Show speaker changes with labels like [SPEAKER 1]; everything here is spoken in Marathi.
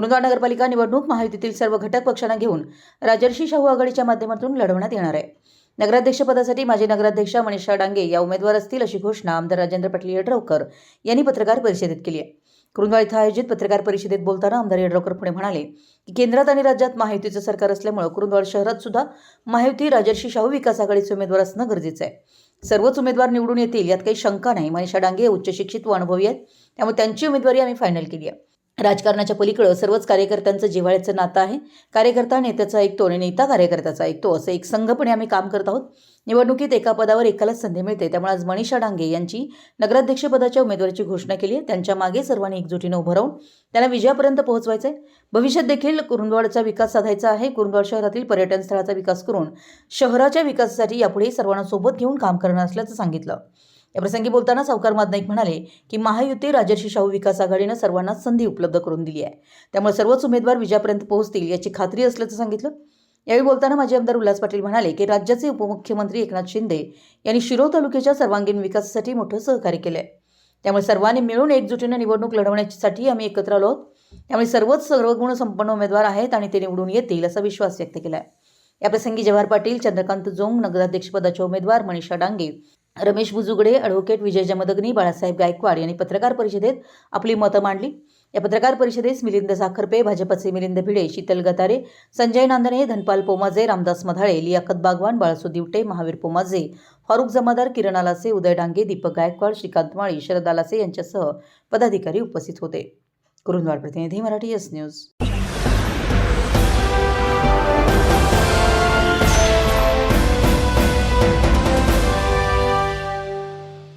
[SPEAKER 1] कुरुंदवाड नगरपालिका निवडणूक महायुतीतील सर्व घटक पक्षांना घेऊन राजर्षी शाहू आघाडीच्या माध्यमातून लढवण्यात येणार आहे. नगराध्यक्षपदासाठी माजी नगराध्यक्ष मनीषा डांगे या उमेदवार असतील अशी घोषणा आमदार राजेंद्र पाटील यड्रावकर यांनी पत्रकार परिषदेत केली आहे. कुरुंदवाड इथं आयोजित पत्रकार परिषदेत बोलताना आमदार येड्रावकर पुढे म्हणाले की केंद्रात आणि राज्यात महायुतीचं सरकार असल्यामुळे कुरुंदवाड शहरात सुद्धा महायुती राजर्षी शाहू विकास आघाडीचे उमेदवार असणं गरजेचं आहे. सर्वच उमेदवार निवडून येतील यात काही शंका नाही. मनीषा डांगे उच्च शिक्षित व अनुभवी आहेत. त्यामुळे त्यांची उमेदवारी आम्ही फायनल केली आहे. राजकारणाच्या पलीकडं सर्वच कार्यकर्त्यांचं जिव्हाळ्याचं नातं आहे. कार्यकर्ता नेत्याचा ऐकतो आणि नेता कार्यकर्त्याचा ऐकतो असं एक संघपणे आम्ही काम करत आहोत. निवडणुकीत एका पदावर एकालाच संधी मिळते. त्यामुळे आज मनीषा डांगे यांची नगराध्यक्षपदाच्या उमेदवारीची घोषणा केली आहे. त्यांच्या मागे सर्वांनी एकजुटीनं उभं राहून त्यांना विजयापर्यंत पोहोचवायचं आहे भविष्यात देखील कुरुंदवाडचा विकास साधायचा आहे. कुरुंदवाड शहरातील पर्यटन स्थळाचा विकास करून शहराच्या विकासासाठी यापुढे सर्वांना सोबत घेऊन काम करणार असल्याचं सांगितलं. याप्रसंगी बोलताना सावकार मादनाईक म्हणाले की महायुती राजर्षी शाहू विकास आघाडीनं सर्वांना संधी उपलब्ध करून दिली आहे. त्यामुळे सर्वच उमेदवार विजयापर्यंत पोहोचतील याची खात्री असल्याचं सांगितलं. यावेळी बोलताना माजी आमदार उल्हास पाटील म्हणाले की राज्याचे उपमुख्यमंत्री एकनाथ शिंदे यांनी शिरो तालुक्याच्या सर्वांगीण विकासासाठी मोठं सहकार्य केलं आहे त्यामुळे सर्वांनी मिळून एकजुटीनं निवडणूक लढवण्यासाठी आम्ही एकत्र आलो आहोत. त्यामुळे सर्वच सर्वगुण संपन्न उमेदवार आहेत आणि ते निवडून येतील असा विश्वास व्यक्त केला आहे याप्रसंगी जवाहर पाटील चंद्रकांत जोंग नगराध्यक्षपदाचे उमेदवार मनीषा डांगे रमेश बुजुगडे ॲडव्होकेट विजय जमदग्नी बाळासाहेब गायकवाड यांनी पत्रकार परिषदेत आपली मतं मांडली. या पत्रकार परिषदेस मिलिंद साखरपे भाजपचे मिलिंद भिडे शीतल गतारे संजय नांदणे धनपाल पोमाजे रामदास मधाळे लियाकत बागवान बाळसू दिवटे महावीर पोमाजे फारुख जमादार किरण आलासे उदय डांगे दीपक गायकवाड श्रीकांत माळी शरद आलासे यांच्यासह पदाधिकारी उपस्थित होते. कुरुंदवाड प्रतिनिधी मराठी एस न्यूज.